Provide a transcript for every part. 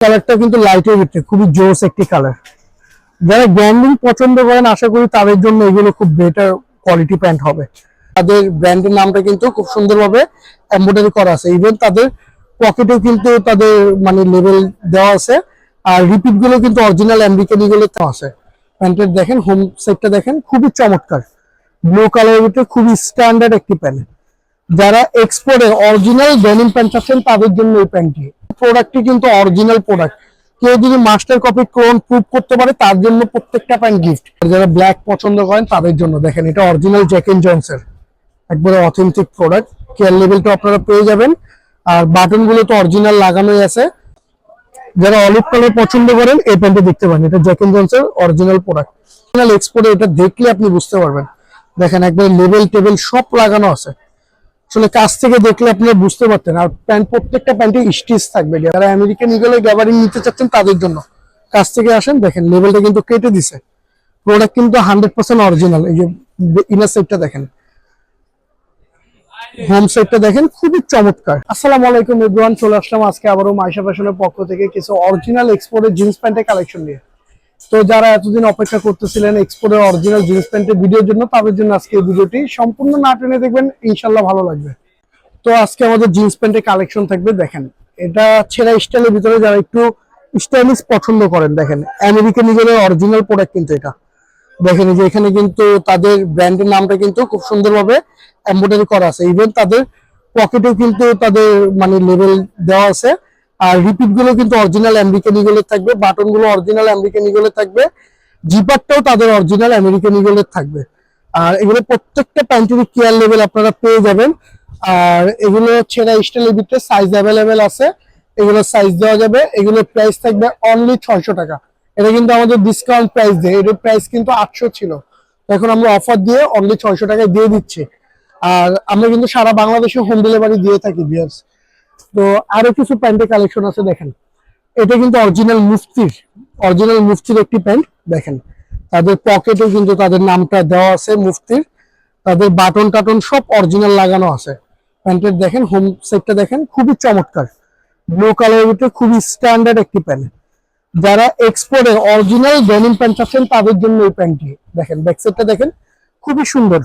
কালারটা কিন্তু লাইটের ভিতরে, খুবই জোস একটি কালার। যারা ব্র্যান্ডিং পছন্দ করেন, আশা করি তাদের জন্য এগুলো খুব বেটার কোয়ালিটি প্যান্ট হবে। তাদের ব্র্যান্ডের নামটা কিন্তু খুব সুন্দরভাবে এমব্রয়ডারি করা আছে। ইভেন তাদের পকেটেও কিন্তু তাদের মানে লেভেল দেওয়া আছে। আর রিপিটগুলো কিন্তু অরিজিনাল আমেরিকানগুলো আছে। প্যান্টের দেখেন হোম সেটটা দেখেন, খুবই চমৎকার। ব্লু কালারের ভিতরে খুবই স্ট্যান্ডার্ড একটি প্যান্ট যারা এক্সপোর্টের অরিজিনাল ডেনিম প্যান্ট চাচ্ছেন, তাদের জন্য এই প্যান্টটি প্রোডাক্টটি কিন্তু অরিজিনাল প্রোডাক্ট কেউ যদি মাস্টার কপি ক্লোন প্রুভ করতে পারে, তার জন্য প্রত্যেকটা প্যান্ট গিফট যারা ব্ল্যাক পছন্দ করেন, তাদের জন্য। দেখেন, এটা অরিজিনাল জ্যাক এন্ড জনসের একবারে অথেন্টিক প্রোডাক্ট কেয়ার লেভেলটা আপনারা পেয়ে যাবেন। আর বাটনগুলো তো অরিজিনাল লাগানোই আছে। যারা অলিভ কালার পছন্দ করেন, এই প্যান্টটা দেখতে পারেন। এটা জ্যাক এন্ড জনসের অরিজিনাল প্রোডাক্ট অরিজিনাল এক্সপোর্টে এটা দেখলে আপনি বুঝতে পারবেন। দেখেন, একবারে লেভেল টেবিল সব লাগানো আছে। আসলে কাছ থেকে দেখলে আপনি বুঝতে পারতেন। আর প্যান্ট, প্রত্যেকটা প্যান্টে স্টিচ থাকবে। যারা আমেরিকান ইগলে গ্যাবারিং নিতে চাচ্ছেন তাদের জন্য। কাছ থেকে আসেন, দেখেন লেভেলটা কিন্তু কেটে দিছে। প্রোডাক্ট কিন্তু হান্ড্রেড পার্সেন্ট অরিজিনাল এই যে ইনার সাইডটা দেখেন। হোম সাইডটা দেখেন, খুবই চমৎকার। আসসালামু আলাইকুম এভরিওয়ান চলে আসলাম আজকে আবারও মাইশা ফ্যাশনের পক্ষ থেকে কিছু অরিজিনাল এক্সপোর্টের জিন্স প্যান্টের কালেকশন নিয়ে। তো যারা এতদিন অপেক্ষা করতেছিলেন এক্সপোর্টের অরিজিনাল জিন্স প্যান্টের ভিডিওর জন্য, তাদের জন্য আজকে এই ভিডিওটি সম্পূর্ণ না টেনে দেখবেন ইনশাল্লাহ ভালো লাগবে। তো আজকে আমাদের জিন্স প্যান্টের কালেকশন থাকবে, দেখেন। এটা ছেঁড়া স্টাইলের ভিতরে যারা একটু স্টাইলিশ পছন্দ করেন, দেখেন। আমেরিকান ইগলের অরিজিনাল প্রোডাক্ট কিন্তু এটা। দেখেন যে এখানে কিন্তু তাদের ব্র্যান্ডের নামটা কিন্তু খুব সুন্দরভাবে এমব্রয়ডারি করা আছে। ইভেন তাদের পকেটেও কিন্তু তাদের মানে লেভেল দেওয়া আছে। আর রিপিটগুলো কিন্তু অরিজিনাল আমেরিকান ইগলের থাকবে বাটনগুলো অরিজিনাল আমেরিকান ইগলের থাকবে জিপারটাও তাদের অরিজিনাল আমেরিকান ইগলের থাকবে। আর এগুলো প্রত্যেকটা প্যান্টের কেয়ার লেভেল আপনারা পেয়ে যাবেন। আর এগুলো ছেঁড়া স্টাইলের ভিতরে সাইজ অ্যাভেলেবেল আছে, এগুলো সাইজ দেওয়া যাবে, এগুলোর প্রাইস থাকবে অনলি ছয়শো টাকা। এটা কিন্তু আমাদের ডিসকাউন্ট প্রাইস দেয়, এটার প্রাইস কিন্তু আটশো ছিল। এখন আমরা অফার দিয়ে অনলি ছয়শো টাকায় দিয়ে দিচ্ছি। আর আমরা কিন্তু সারা বাংলাদেশে হোম ডেলিভারি দিয়ে থাকি বিয়ার্স তো আরও কিছু প্যান্টের কালেকশন আছে দেখেন। এটা কিন্তু অরিজিনাল মুফতির অরিজিনাল মুফতির একটি প্যান্ট, দেখেন। তাদের পকেটে কিন্তু তাদের নামটা দেওয়া আছে মুফতির। তাদের বাটন টাটন সব অরিজিনাল লাগানো আছে। প্যান্টের দেখেন, হোম সেটটা দেখেন, খুবই চমৎকার। ব্লু কালারের ভিতরে খুবই স্ট্যান্ডার্ড একটি প্যান্ট। যারা এক্সপোর্টের অরিজিনাল ডেনিম প্যান্ট চাচ্ছেন, তাদের জন্য এই প্যান্টটি, দেখেন ব্যাক সাইডটা দেখেন, খুবই সুন্দর।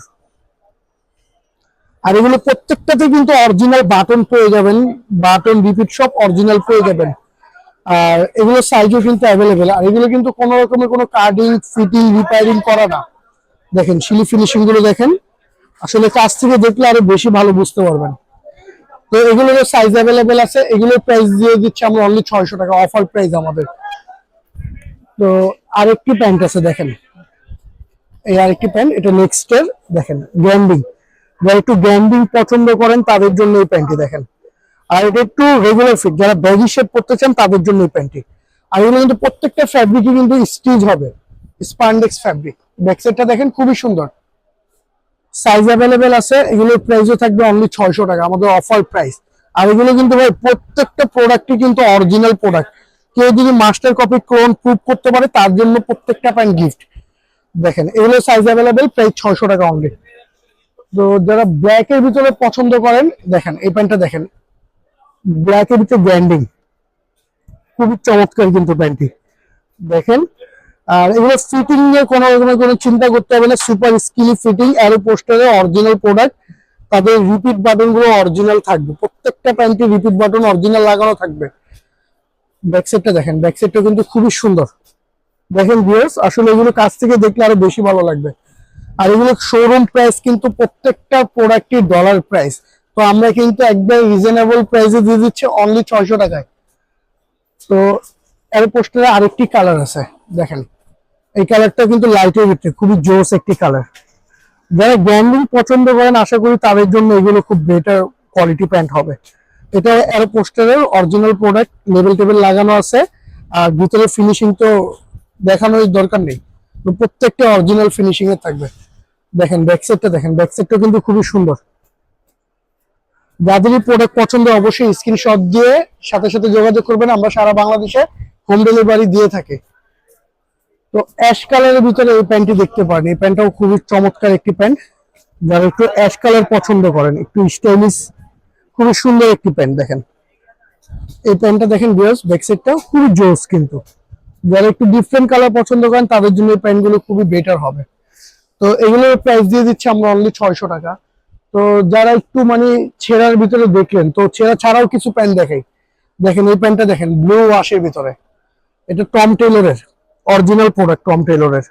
আর এগুলো প্রত্যেকটাতে কিন্তু অরিজিনাল বাটন পেয়ে যাবেন বাটন রিপিট সব অরিজিনাল পেয়ে যাবেন। আর এগুলো সাইজও কিন্তু অ্যাভেলেবেল আর এগুলো কিন্তু কোনো রকমের কোনো কার্ডিং ফিটিং রিপেয়ারিং করা না। দেখেন সিলি ফিনিশিংগুলো দেখেন। আসলে কাছ থেকে দেখলে আরও বেশি ভালো বুঝতে পারবেন। তো এগুলোর সাইজ অ্যাভেলেবেল আছে। এগুলোর প্রাইস দিয়ে দিচ্ছি আমরা অনলি ছয়শো টাকা অফার প্রাইস আমাদের। তো আরেকটি প্যান্ট আছে, দেখেন। এই আরেকটি প্যান্ট এটা নেক্সটের দেখেন গ্র্যান্ডিং যারা একটু গ্র্যান্ডিং পছন্দ করেন, তাদের জন্য এই প্যান্টটি দেখেন। আর এটা একটু রেগুলার ফিট যারা ব্যাগি শেপ করতে চান, তাদের জন্য এই প্যান্টটি। আর এগুলো কিন্তু প্রত্যেকটা ফ্যাব্রিকই কিন্তু স্টিচ হবে। স্পান্ডেক্স ফ্যাব্রিক ব্যাক সাইডটা দেখেন, খুবই সুন্দর। সাইজ অ্যাভেলেবেল আছে, এগুলোর প্রাইসও থাকবে অনলি ছয়শো টাকা, আমাদের অফার প্রাইস আর এগুলো কিন্তু ভাই, প্রত্যেকটা প্রোডাক্টই কিন্তু অরিজিনাল প্রোডাক্ট কেউ যদি মাস্টার কপি ক্লোন প্রুভ করতে পারে, তার জন্য প্রত্যেকটা প্যান্ট গিফট দেখেন, এগুলো সাইজ অ্যাভেলেবেল প্রাইস ছয়শো টাকা অনলি তো যারা ব্ল্যাক এর ভিতরে পছন্দ করেন, দেখেন, এই প্যান্টটা দেখেন। ব্ল্যাক এর ভিতরে ব্র্যান্ডিং খুবই চমৎকার কিন্তু প্যান্টটি। দেখেন, আর এগুলো ফিটিং নিয়ে কোনো রকমের কোনো চিন্তা করতে হবে না সুপার স্কিলি ফিটিং অ্যারো পোস্টারে অরিজিনাল প্রোডাক্ট তাদের রিপিট বাটনগুলো অরিজিনাল থাকবে। প্রত্যেকটা প্যান্টে রিপিট বাটন অরিজিনাল লাগানো থাকবে। ব্যাক সাইডটা দেখেন ব্যাক সাইডটা কিন্তু খুবই সুন্দর। দেখেন ভিউয়ার্স আসলে এগুলো কাছ থেকে দেখলে আরও বেশি ভালো লাগবে। আর এগুলো শোরুম প্রাইস কিন্তু প্রত্যেকটা প্রোডাক্টের ডলার প্রাইস তো আমরা কিন্তু একদম রিজনেবল প্রাইসে দিয়ে দিচ্ছি অনলি ছয়শো টাকায়। তো এর পোস্টারে আরেকটি কালার আছে, দেখেন। এই কালারটা কিন্তু লাইটের ভিতরে, খুবই জোস একটি কালার যারা ব্র্যান্ডিং পছন্দ করেন, আশা করি তাদের জন্য এগুলো খুব বেটার কোয়ালিটি প্যান্ট হবে। এটা এর পোস্টারের অরিজিনাল প্রোডাক্ট লেবেল টেবিল লাগানো আছে। আর ভিতরে ফিনিশিং তো দেখানোর দরকার নেই। প্রত্যেকটা অরিজিনাল ফিনিশিং এ থাকবে। দেখেন ব্যাক সাইডটা দেখেন ব্যাক সাইডটা কিন্তু খুবই সুন্দর। যাদেরই প্রোডাক্ট পছন্দ অবশ্যই স্ক্রিনশট দিয়ে সাথে সাথে যোগাযোগ করবেন, আমরা সারা বাংলাদেশে হোম ডেলিভারি দিয়ে থাকি। তো অ্যাশ কালারের ভিতরে এই প্যান্টটি দেখতে পারেন। এই প্যান্টটাও খুবই চমৎকার একটি প্যান্ট যারা একটু অ্যাশ কালার পছন্দ করেন, একটু স্টাইলিশ খুবই সুন্দর একটি প্যান্ট দেখেন। এই প্যান্টটা দেখেন বিয়ার্স ব্যাকসাইডটা খুবই জোস কিন্তু। যারা একটু ডিফারেন্ট কালার পছন্দ করেন, তাদের জন্য এই প্যান্টগুলো খুবই বেটার হবে। তো এগুলোর প্রাইস দিয়ে দিচ্ছি আমরা অনলি ছয়শো টাকা। তো যারা একটু মানে ছেঁড়ার ভিতরে দেখলেন তো ছেঁড়া ছাড়াও কিছু প্যান্ট দেখাই। দেখেন এই প্যান্টটা দেখেন ব্লু ওয়াশের ভিতরে। এটা টম টেলরের অরিজিনাল প্রোডাক্ট টম টেলরের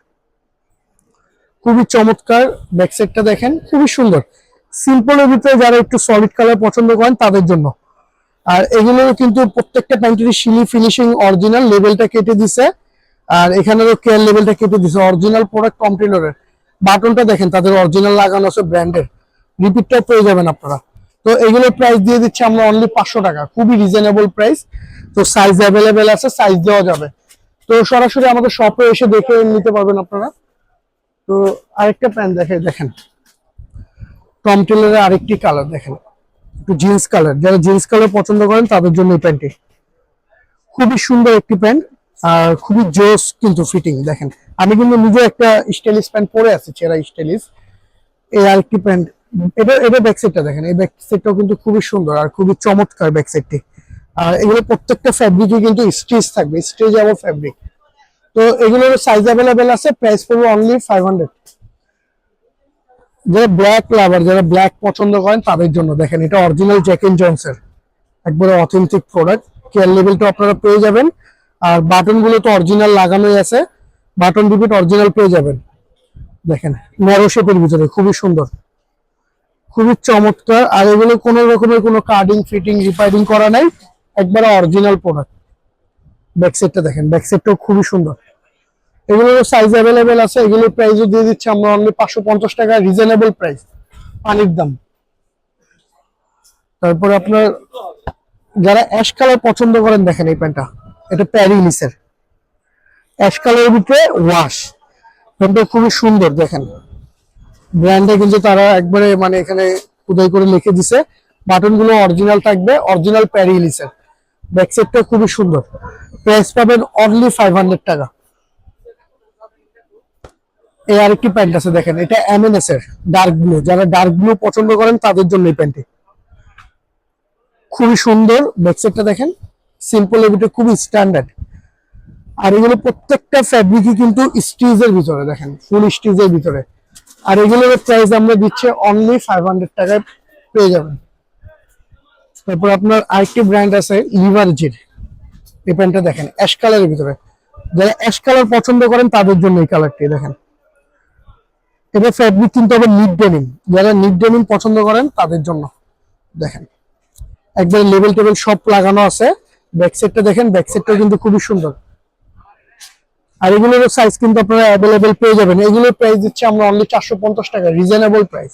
খুবই চমৎকার ব্যাকসাইডটা দেখেন, খুবই সুন্দর। সিম্পলের ভিতরে যারা একটু সলিড কালার পছন্দ করেন, তাদের জন্য। আর এগুলো কিন্তু প্রত্যেকটা প্যান্টেরই শিলি ফিনিশিং অরিজিনাল লেভেলটা কেটে দিছে। আর এখানেরও কেয়ার লেভেলটা কেটে দিছে অরিজিনাল প্রোডাক্ট টম টেলরের বাটনটা দেখেন, তাদের অরিজিনাল লাগানো আছে ব্র্যান্ডের রিপিটটাও পেয়ে যাবেন আপনারা। তো এগুলোর প্রাইস দিয়ে দিচ্ছি আমরা অনলি পাঁচশো টাকা। খুবই রিজনেবল প্রাইস তো সাইজ অ্যাভেলেবেল আছে সাইজ দেওয়া যাবে। তো সরাসরি আমাদের শপে এসে দেখে নিতে পারবেন আপনারা। তো আরেকটা প্যান্ট দেখে দেখেন। টম টেলারের আরেকটি কালার দেখেন। একটু জিন্স কালার যারা জিন্স কালার পছন্দ করেন, তাদের জন্য এই প্যান্টটি। খুবই সুন্দর একটি প্যান্ট। আর খুবই জোস কিন্তু ফিটিং দেখেন। আমি কিন্তু নিজে একটা স্টাইলিশ প্যান্ট পরে আছি, চেরা স্টাইলিশ। এই আরেকটি প্যান্ট। এটা এটা ব্যাক সাইডটা দেখেন, এই ব্যাক সাইডটাও কিন্তু খুবই সুন্দর আর খুবই চমৎকার ব্যাক সাইডটি আর এগুলো প্রত্যেকটা ফ্যাব্রিকে কিন্তু স্টিচ থাকবে স্টিচ এবং ফ্যাব্রিক তো এগুলোর সাইজ অ্যাভেলেবেল আছে প্রাইস পড়বে অনলি ফাইভ হান্ড্রেড যারা ব্ল্যাক লাভার যারা ব্ল্যাক পছন্দ করেন, তাদের জন্য। দেখেন, এটা অরিজিনাল জ্যাক এন্ড জনসের একবারে অথেন্টিক প্রোডাক্ট কেয়ার লেভেলটা আপনারা পেয়ে যাবেন। আর বাটনগুলো তো অরিজিনাল লাগানোই আছে। বাটন রিপিট অরিজিনাল পেয়ে যাবেন। দেখেন, ন্যারো শেপের ভিতরে, খুবই সুন্দর। খুবই চমৎকার, আর এগুলো কোনো রকমের কোনো কার্ডিং ফিটিং রিপাইরিং করা নাই, একবারে অরিজিনাল প্রোডাক্ট ব্যাক সেটটা দেখেন ব্যাক সেটটাও খুবই সুন্দর। এগুলোর সাইজ অ্যাভেলেবেল আছে, এগুলোর প্রাইসও দিয়ে দিচ্ছি আমরা অনলি পাঁচশো পঞ্চাশ টাকা রিজনেবল প্রাইস পানির দাম। তারপরে আপনার, যারা অ্যাশ কালার পছন্দ করেন, দেখেন এই প্যান্টটা, এটা প্যারিলিসের। অ্যাশ কালারের ওয়াশ প্যান্টটা খুবই সুন্দর, দেখেন। ব্র্যান্ডে কিন্তু তারা একবারে মানে এখানে উদয় করে লিখে দিছে। বাটনগুলো অরিজিনাল থাকবে অরিজিনাল প্যারিলিসের ব্যাক সেটটা খুবই সুন্দর। প্রাইস পাবেন অনলি ফাইভ হান্ড্রেড টাকা। এই আরেকটি প্যান্ট আছে, দেখেন। এটা এমএনএস এর ডার্ক ব্লু যারা ডার্ক ব্লু পছন্দ করেন, তাদের জন্য এই প্যান্টটি খুবই সুন্দর। ব্যাকসাইডটা দেখেন। সিম্পল ভিতরে খুবই স্ট্যান্ডার্ড আর এগুলো প্রত্যেকটা ফ্যাব্রিকই কিন্তু স্টিজের ভিতরে, দেখেন ফুল স্টিজের ভিতরে। আর এগুলোর প্রাইস আমরা দিচ্ছি অনলি ফাইভ হান্ড্রেড টাকায় পেয়ে যাবেন। তারপর আপনার আরেকটি ব্র্যান্ড আছে লিভারজির এই প্যান্টটা দেখেন অ্যাশ কালারের ভিতরে। যারা অ্যাশ কালার পছন্দ করেন, তাদের জন্য এই কালারটি দেখেন। এটা ফ্যাব্রিক কিন্তু আবার নিট ডেনিম যারা নিট ডেনিম পছন্দ করেন, তাদের জন্য, দেখেন। একবারে লেভেল টেবিল সব লাগানো আছে। ব্যাক সাইডটা দেখেন ব্যাক সাইডটাও কিন্তু খুবই সুন্দর। আর এগুলোর সাইজ কিন্তু আপনারা অ্যাভেলেবেল পেয়ে যাবেন। এগুলোর প্রাইস দিচ্ছি আমরা অনলি চারশো পঞ্চাশ টাকা রিজনেবল প্রাইস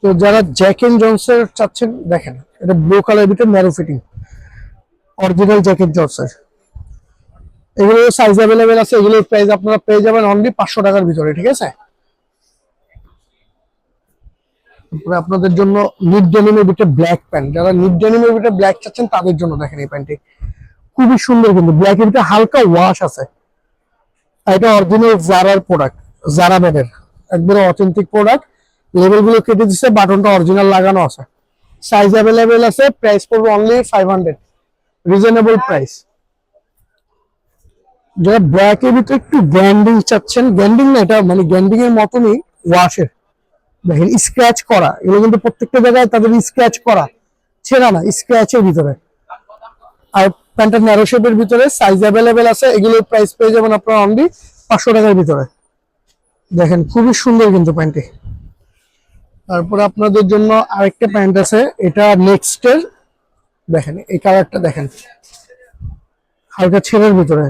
তো যারা জ্যাক এন্ড জনসের চাচ্ছেন, দেখেন, এটা ব্লু কালার ভিতরে narrow fitting original Jack and জনসের এগুলোর সাইজ অ্যাভেলেবেল আছে, এগুলোর প্রাইস আপনারা পেয়ে যাবেন অনলি পাঁচশো টাকার ভিতরে, ঠিক আছে? আপনাদের জন্য নিট ডেনিমের ভিতরে ব্ল্যাক প্যান্ট যারা নিট ডেনিমের ভিতরে ব্ল্যাক চাচ্ছেন, তাদের জন্য দেখেন এই প্যান্টটি খুবই সুন্দর কিন্তু ব্ল্যাক এর হালকা ওয়াশ আছে। এটা অরিজিনাল জারার প্রোডাক্ট জারা ব্যাগের একদম অথেন্টিক প্রোডাক্ট লেভেলগুলো কেটে দিচ্ছে বাটনটা অরিজিনাল লাগানো আছে। সাইজ অ্যাভেলেবেল আছে প্রাইস পড়বে only five hundred reasonable price যারা ব্ল্যাক এর ভিতরে একটু গ্যান্ডিং চাচ্ছেন গ্যান্ডিং না, এটা মানে গ্যান্ডিং এর মতনই ওয়াশের দেখেন স্ক্র্যাচ করা, এগুলো কিন্তু প্রত্যেকটা জায়গায় তাদের স্ক্র্যাচ করা, ছেঁড়া না স্ক্র্যাচের ভিতরে। আর প্যান্টের ন্যারো শেপের ভিতরে সাইজ অ্যাভেলেবেল আছে, এগুলোর প্রাইস পেয়ে যাবেন আপনারা অনলি পাঁচশো টাকার ভিতরে। দেখেন, খুবই সুন্দর কিন্তু প্যান্টটি তারপরে আপনাদের জন্য আরেকটা প্যান্ট আছে, এটা নেক্সটের দেখেন, এই কালারটা দেখেন। হালকা ছেলের ভিতরে।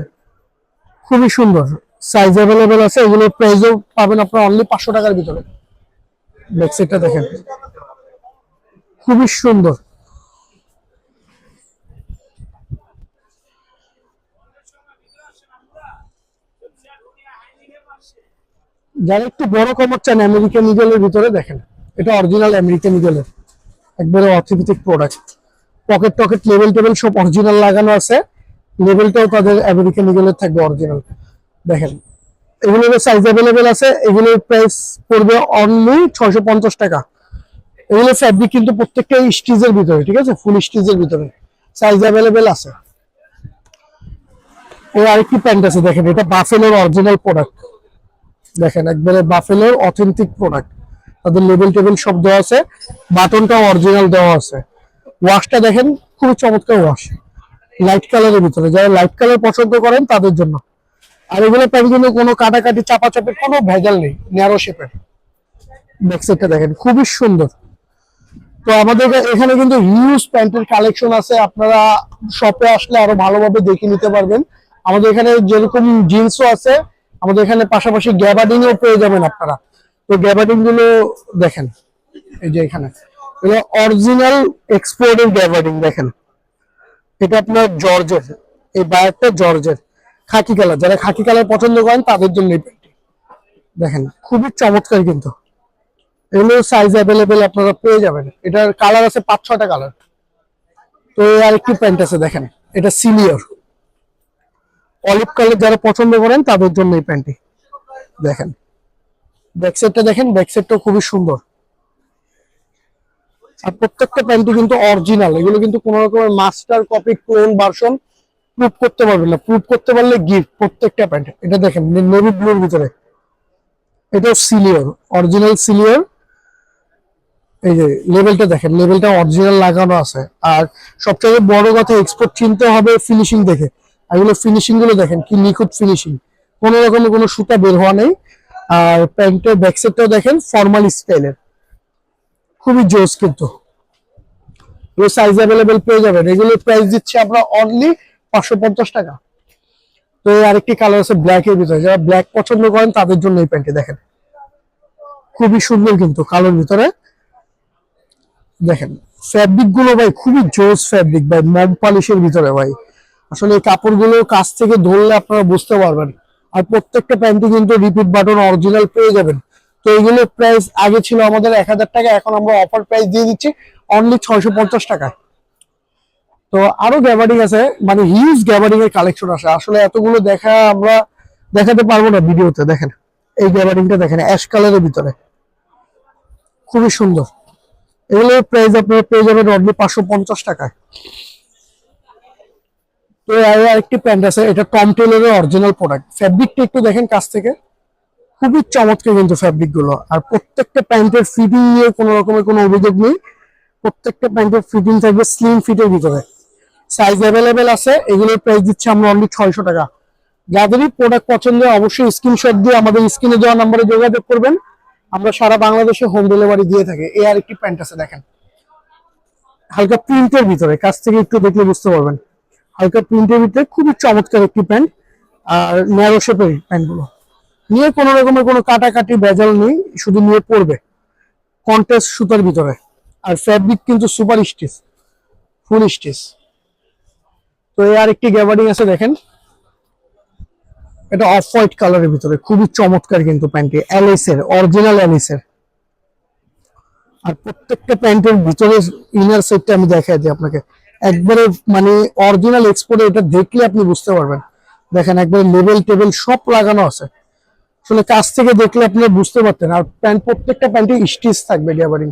খুবই সুন্দর। সাইজ অ্যাভেলেবেল আছে, এগুলোর প্রাইসও পাবেন আপনারা অনলি পাঁচশো টাকার ভিতরে। ব্যাকসাইডটা দেখেন। খুবই সুন্দর। যারা একটু বড় কমর চান, আমেরিকান ইগলের ভিতরে দেখেন, এটা অরিজিনাল আমেরিকান ইগলের একবারে অথেন্টিক প্রোডাক্ট পকেট টকেট লেভেল টেবেল সব অরিজিনাল লাগানো আছে। লেভেলটাও তাদের আমেরিকান ইগলের থাকবে অরিজিনাল দেখেন, এগুলোর সাইজ অ্যাভেলেবেল আছে, এগুলোর প্রাইস পড়বে অনলি ছয়শো পঞ্চাশ টাকা। এগুলো ফ্যাব্রিক কিন্তু প্রত্যেকটা স্টিজের ভিতরে, ঠিক আছে? ফুল স্টিজের ভিতরে সাইজ অ্যাভেলেবেল আছে। এই আরেকটি প্যান্ট আছে, দেখেন, এটা বাফেলোর অরিজিনাল প্রোডাক্ট দেখেন, একবারে বাফেলোর অথেন্টিক প্রোডাক্ট তাদের লেবেল টেবিল সব দেওয়া আছে, বাটনটাও অরিজিনাল দেওয়া আছে। ওয়াশটা দেখেন, খুবই চমৎকার ওয়াশ লাইট কালারের ভিতরে, যারা লাইট কালার পছন্দ করেন তাদের জন্য। আর এগুলো কিন্তু কোনো কাটাকাটি চাপাচাপির কোনো ভেজাল নেই ন্যারো শেপের ব্যাকসাইডটা দেখেন, খুবই সুন্দর। তো আমাদের এখানে কিন্তু হিউজ প্যান্টের কালেকশন আছে, আপনারা শপে আসলে আরও ভালোভাবে দেখে নিতে পারবেন। আমাদের এখানে যেরকম জিন্সও আছে আমাদের এখানে পাশাপাশি গ্যাবার্ডিং ও পেয়ে যাবেন আপনারা। তো গ্যাবার্ডিংগুলো দেখেন, এই যে এখানে। এগুলো অরিজিনাল এক্সপোর্টের গ্যাবার্ডিং, দেখেন। এটা আপনার জর্জের, এই বায়ারটা জর্জের। খাকি কালার, যারা খাকি কালার পছন্দ করেন তাদের জন্য দেখেন, খুবই চমৎকার কিন্তু। এগুলো সাইজ অ্যাভেলেবেল আপনারা পেয়ে যাবেন। এটার কালার আছে পাঁচ ছটা কালার তো আরেকটি প্যান্ট আছে, দেখেন। এটা সিনিয়র অলিভ কালার যারা পছন্দ করেন, তাদের জন্য এই প্যান্টটি। দেখেন। ব্যাকসাইডটা দেখেন ব্যাকসাইডটাও খুবই সুন্দর। আর প্রত্যেকটা প্যান্টই কিন্তু অরিজিনাল এগুলো কিন্তু কোনো রকমের master copy clone version prove করতে পারবেন না। প্রুভ করতে পারলে গিফট প্রত্যেকটা প্যান্ট। এটা দেখেন নেভি ব্লুর ভিতরে। এটাও সিলিয়র অরিজিনাল সিলিয়র এই যে লেভেলটা দেখেন লেভেলটা অরিজিনাল লাগানো আছে। আর সবচেয়ে বড় কথা এক্সপোর্ট চিনতে হবে ফিনিশিং দেখে। আর এগুলো ফিনিশিংগুলো দেখেন, কি নিখুঁত ফিনিশিং কোনো রকমের কোনো সুতা বের হওয়া নেই। আর প্যান্টের ব্যাকসেটটাও দেখেন ফর্মাল স্টাইলের খুবই জোস কিন্তু। এগুলো সাইজ অ্যাভেলেবেল পেয়ে যাবেন। এগুলোর প্রাইস দিচ্ছে আমরা অনলি পাঁচশো পঞ্চাশ টাকা। তো আরেকটি কালার আছে ব্ল্যাক এর ভিতরে। যারা ব্ল্যাক পছন্দ করেন, তাদের জন্য এই প্যান্টটি দেখেন। খুবই সুন্দর কিন্তু কালোর ভিতরে। দেখেন ফ্যাব্রিকগুলো ভাই, খুবই জোস ফ্যাব্রিক ভাই মম পলিশের ভিতরে ভাই। আসলে এই কাপড়গুলো কাছ থেকে ধরলে আপনারা বুঝতে পারবেন। আর প্রত্যেকটা প্যান্টই কিন্তু রিপিট বাটন অরিজিনাল পেয়ে যাবেন। তো এইগুলো প্রাইস আগে ছিল আমাদের এক হাজার টাকা, এখন আমরা অফার প্রাইস দিয়ে দিচ্ছি অনলি ছয়শো পঞ্চাশ টাকায় তো আরও গ্যাবারিং আছে মানে হিউজ গ্যাবারিং এর কালেকশন আছে। আসলে এতগুলো দেখা আমরা দেখাতে পারব না ভিডিওতে, দেখেন। এই গ্যাবারিংটা দেখেন অ্যাশ কালারের ভিতরে। খুবই সুন্দর। এগুলোর প্রাইস আপনারা পেয়ে যাবেন অনলি পাঁচশো পঞ্চাশ টাকায়। তো আরেকটি প্যান্ট আছে, এটা টম টেলরের অরিজিনাল প্রোডাক্ট ফ্যাব্রিকটা একটু দেখেন কাছ থেকে। খুবই চমৎকার কিন্তু ফ্যাব্রিকগুলো আর প্রত্যেকটা প্যান্টের ফিটিং নিয়ে কোনো রকমের কোনো অভিযোগ নেই। প্রত্যেকটা প্যান্টের ফিটিং থাকবে স্লিম ফিটের ভিতরে। সাইজ অ্যাভেলেবেল আছে, এগুলোর প্রাইস দিচ্ছে আমরা অনলি ছয়শো টাকা। যাদেরই প্রোডাক্ট পছন্দ অবশ্যই স্ক্রিনশট দিয়ে আমাদের স্ক্রিনে দেওয়া নাম্বারে যোগাযোগ করবেন। আমরা সারা বাংলাদেশে হোম ডেলিভারি দিয়ে থাকি। এ আর একটি প্যান্ট আছে, দেখেন। হালকা প্রিন্টের ভিতরে, কাছ থেকে একটু দেখলে বুঝতে পারবেন। হালকা প্রিন্টের ভিতরে খুবই চমৎকার একটি প্যান্ট আর ন্যারো শেপের প্যান্টগুলো। নিয়ে কোনো রকমের কোনো কাটাকাটি বেজাল নেই, শুধু নিয়ে পড়বে কন্টেস্ট সুতার ভিতরে। আর ফ্যাব্রিক কিন্তু সুপার স্টিচ ফুল স্টিচ তো এই আরেকটি গ্যাবারিং আছে দেখেন। এটা অফ হোয়াইট কালারের ভিতরে। খুবই চমৎকার কিন্তু প্যান্টটি। অ্যালিসের অরিজিনাল অ্যালিসের আর প্রত্যেকটা প্যান্টের ভিতরে ইনার সেটটা আমি দেখাই দিই আপনাকে। একবারে মানে অরিজিনাল এক্সপোর্টে এটা দেখলে আপনি বুঝতে পারবেন। দেখেন একবারে লেবেল টেবিল সব লাগানো আছে। আসলে কাছ থেকে দেখলে আপনি বুঝতে পারতেন। আর প্যান্ট প্রত্যেকটা প্যান্টে স্টিচ থাকবে গ্যাবারিং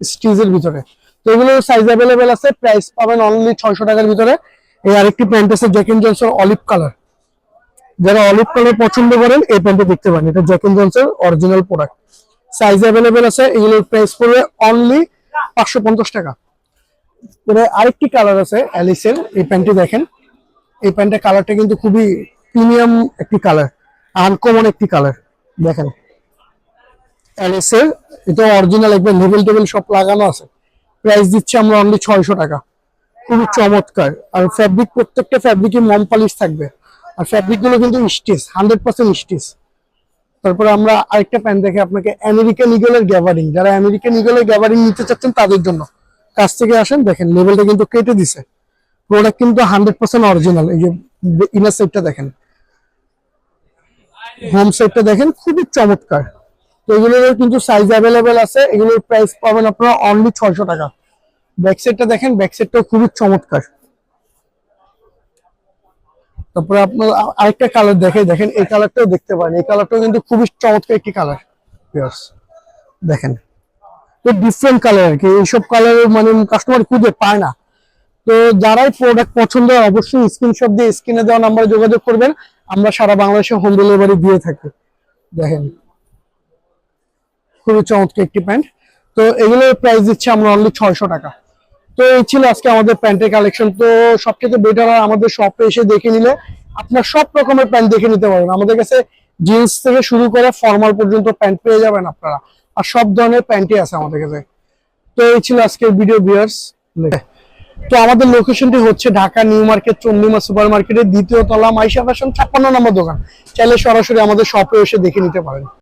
স্টিচের ভিতরে। তো এগুলো সাইজ অ্যাভেলেবেল আছে প্রাইস পাবেন অনলি ছয়শো টাকার ভিতরে। এই আরেকটি প্যান্ট আছে Jack and Johnson olive colour যারা অলিভ কালার পছন্দ করেন, এই প্যান্টটা দেখতে পারেন। এটা জ্যাক এন্ড জনসের অরিজিনাল প্রোডাক্ট সাইজ অ্যাভেলেবেল আছে, এগুলোর প্রাইস পড়বে অনলি পাঁচশো পঞ্চাশ টাকা। এর আরেকটি কালার আছে অ্যালিসের এই প্যান্টটি দেখেন। এই প্যান্টের কালারটা কিন্তু খুবই প্রিমিয়াম একটি কালার আনকমন একটি কালার দেখেন। অ্যালিসের এটা অরিজিনাল একবার লেভেল টেবিল সব লাগানো আছে। প্রাইস দিচ্ছি আমরা অনলি ছয়শো টাকা। খুবই চমৎকার। আর ফ্যাব্রিক প্রত্যেকটা ফ্যাব্রিকই মম পালিশ থাকবে। আর ফ্যাব্রিকগুলো কিন্তু স্টিচ হান্ড্রেড পার্সেন্ট স্টিচ তারপরে আমরা আরেকটা প্যান্ট দেখে আপনাকে আমেরিকান ইগলের গ্যাবারিং যারা আমেরিকান ইগলের গ্যাবারিং নিতে চাচ্ছেন তাদের জন্য। কাছ থেকে আসেন, দেখেন লেভেলটা কিন্তু কেটে দিছে। প্রোডাক্ট কিন্তু হান্ড্রেড পার্সেন্ট অরিজিনাল এই যে ইনার সাইডটা দেখেন। হোম সাইডটা দেখেন, খুবই চমৎকার। তো এগুলোর কিন্তু সাইজ অ্যাভেলেবেল আছে, এগুলোর প্রাইস পাবেন আপনারা অনলি ছয়শো টাকা। ব্যাক সাইডটা দেখেন ব্যাক সাইডটাও খুবই চমৎকার। তারপরে আপনার আরেকটা কালার দেখে দেখেন এই কালারটাও দেখতে পারেন। এই কালারটাও কিন্তু খুবই চমৎকার একটি কালার দেখেন। ডিফারেন্ট কালার আর কি। এইসব কালারের মানে কাস্টমার খুঁজে পায় না। তো যারাই প্রোডাক্ট পছন্দ হয়, অবশ্যই স্ক্রিনশট দিয়ে স্ক্রিনে দেওয়া নাম্বারে যোগাযোগ করবেন। আমরা সারা বাংলাদেশে হোম ডেলিভারি দিয়ে থাকি। দেখেন। খুবই চমৎকার একটি প্যান্ট তো এগুলোর প্রাইস দিচ্ছি আমরা অনলি ছয়শো টাকা। তো এই ছিল আজকে আমাদের প্যান্টের কালেকশন তো সবচেয়ে বেটার হয় আমাদের শপে এসে দেখে নিলে আপনার সব রকমের প্যান্ট দেখে নিতে পারবেন। আমাদের কাছে জিন্স থেকে শুরু করে ফর্মাল পর্যন্ত প্যান্ট পেয়ে যাবেন আপনারা। আর সব ধরনের প্যান্টই আছে আমাদের কাছে। তো এই ছিল আজকের ভিডিও ভিউয়ার্স তো আমাদের লোকেশনটি হচ্ছে Dhaka New Market Chandrima super মার্কেটের দ্বিতীয় তলা মাইশা ফ্যাশন ছাপ্পান্ন নম্বর দোকান। চাইলে সরাসরি আমাদের শপে এসে দেখে নিতে পারেন।